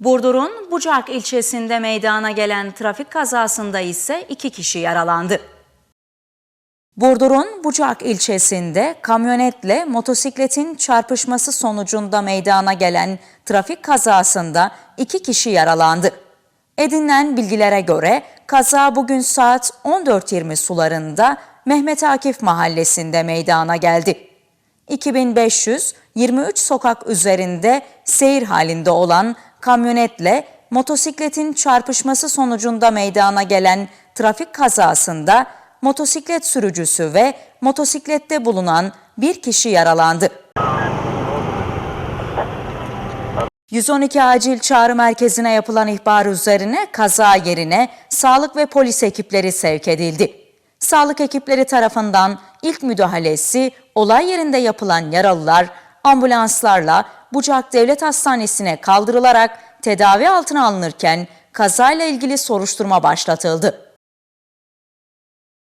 Burdur'un Bucak ilçesinde meydana gelen trafik kazasında ise iki kişi yaralandı. Burdur'un Bucak ilçesinde kamyonetle motosikletin çarpışması sonucunda meydana gelen trafik kazasında iki kişi yaralandı. Edinilen bilgilere göre kaza bugün saat 14.20 sularında Mehmet Akif mahallesinde meydana geldi. 2523 sokak üzerinde seyir halinde olan kamyonetle motosikletin çarpışması sonucunda meydana gelen trafik kazasında motosiklet sürücüsü ve motosiklette bulunan bir kişi yaralandı. 112 acil çağrı merkezine yapılan ihbar üzerine kaza yerine sağlık ve polis ekipleri sevk edildi. Sağlık ekipleri tarafından ilk müdahalesi olay yerinde yapılan yaralılar ambulanslarla Bucak Devlet Hastanesi'ne kaldırılarak tedavi altına alınırken kazayla ilgili soruşturma başlatıldı.